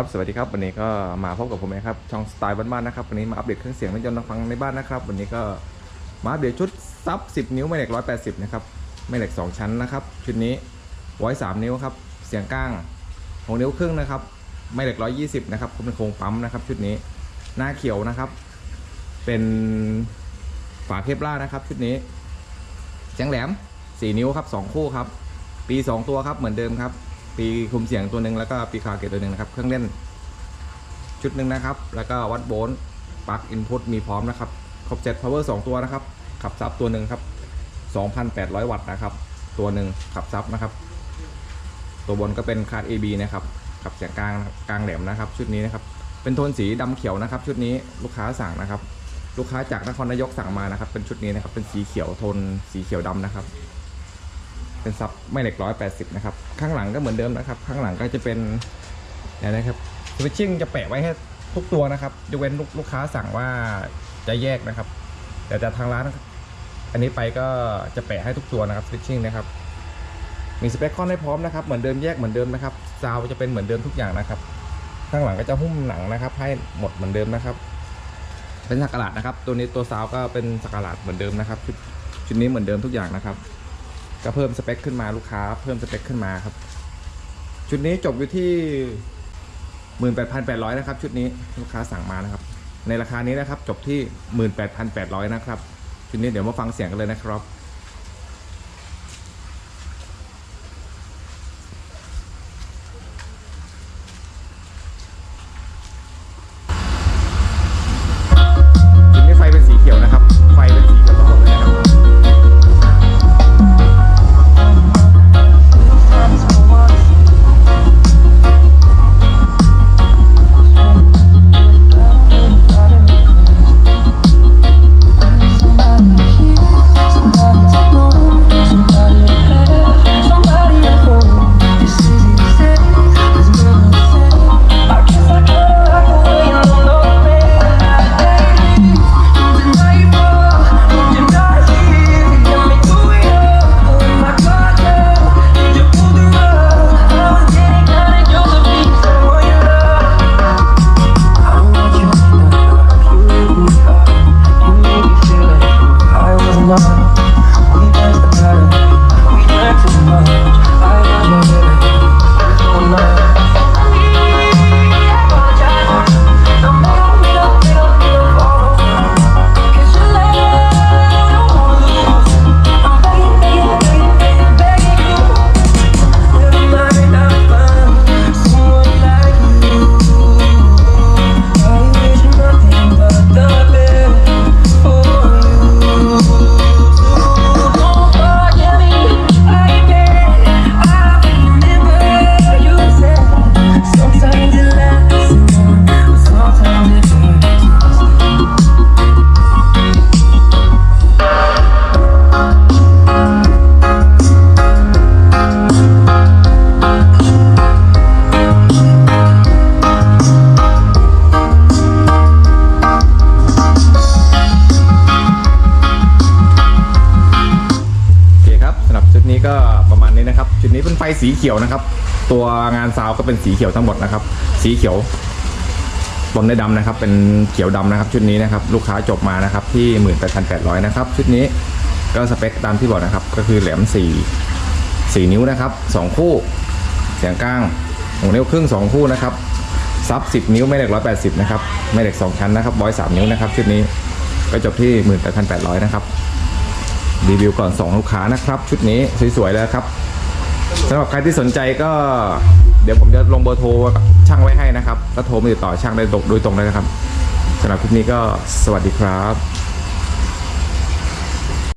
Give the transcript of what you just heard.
ครับสวัสดีครับวันนี้ก็มาพบกับผมเองครับช่องสไตล์บ้านๆนะครับวันนี้มาอัปเดตเครื่องเสียงรถยนต์ฟังในบ้านนะครับวันนี้ก็มาอัปเดตชุดซับ 10 นิ้วแม่เหล็ก 180 นะครับแม่เหล็ก 2 ชั้นนะครับชุดนี้ไว้3นิ้วครับเสียงก้าง6นิ้วครึ่งนะครับแม่เหล็ก 120 นะครับเป็นโครงปั๊มนะครับชุดนี้หน้าเขียวนะครับเป็นฝาเคปล่านะครับชุดนี้เสียงแหลม 4 นิ้วครับ2คู่ครับปี 2 ตัวครับเหมือนเดิมครับ ปีคุมเสียงตัวหนึ่งแล้วก็ปีคาเกตตัวหนึ่งนะครับ เครื่องเล่น ชุดหนึ่งนะครับ แล้วก็วัดโวลต์ปลั๊กอินพุตมีพร้อมนะครับครบเจ็ด power 2ตัวนะครับ ขับซับตัวหนึ่งครับ2,800 วัตต์นะครับ ตัวหนึ่งขับซับนะครับ ตัวบนก็เป็นคาร์ด AB นะครับขับเสียงกลางกลางแหลมนะครับ ชุดนี้นะครับ เป็นโทนสีดำเขียวนะครับ ชุดนี้ลูกค้าสั่งนะครับ ลูกค้าจากนครนายกสั่งมานะครับ เป็นชุดนี้นะครับ เป็นสีเขียวโทนสีเขียวดำนะครับ เป็นซับไม่เหล็กร้อยแปดสิบนะครับ ข้างหลังก็เหมือนเดิมนะครับ ข้างหลังก็จะเป็นเนี่ยนะครับสวิตชิ่งจะแปะไว้ให้ทุกตัวนะครับยกเว้นลูกลูกค้าสั่งว่าจะแยกนะครับ แต่จากทางร้าน อันนี้ไปก็จะแปะให้ทุกตัวนะครับสวิตชิ่งนะครับ มีสเปคคอนให้พร้อมนะครับ เหมือนเดิมแยกเหมือนเดิมนะครับซาวจะเป็นเหมือนเดิมทุกอย่างนะครับ ข้างหลังก็จะหุ้มหนังนะครับ ให้หมดเหมือนเดิมนะครับ เป็นสักหลาดนะครับ ตัวนี้ตัวซาวก็เป็นสักหลาดเหมือนเดิมนะครับชุดนี้เหมือนเดิมทุกอย่างนะครับ ก็เพิ่มสเปคขึ้นมาลูกค้า เพิ่มสเปคขึ้นมาครับ ชุดนี้จบอยู่ที่ 18,800 นะครับ ชุดนี้ลูกค้าสั่งมานะครับ ในราคานี้นะครับ จบที่ 18,800 นะครับ ชุดนี้เดี๋ยวมาฟังเสียงกันเลยนะครับชุดนี้ไฟเป็นสีเขียวนะครับ นี้เป็นไฟสีเขียวนะครับ ตัวงานซาวก็เป็นสีเขียวทั้งหมดนะครับ สีเขียวบนได้ดำนะครับ เป็นเขียวดำนะครับ ชุดนี้นะครับ ลูกค้าจบมานะครับ ที่ 18,800 นะครับ ชุดนี้ก็สเปคตามที่บอกนะครับ ก็คือแหลม 4 4 นิ้วนะครับ 2 คู่ เสียงกลางหกนิ้วครึ่ง 2 คู่นะครับซับ 10 นิ้ว ไม่เหล็ก 180 นะครับ ไม่เหล็ก 2 ชั้นนะครับร้อยสามนิ้วนะครับชุดนี้ก็จบที่ 18,800 นะครับรีวิวก่อนส่งลูกค้านะครับ ชุดนี้สวยๆแล้วครับ สำหรับใครที่สนใจก็เดี๋ยวผมจะลงเบอร์โทรช่างไว้ให้นะครับก็โทรมาติดต่อช่างได้โดยตรงเลยนะครับสำหรับคลิปนี้ก็สวัสดีครับ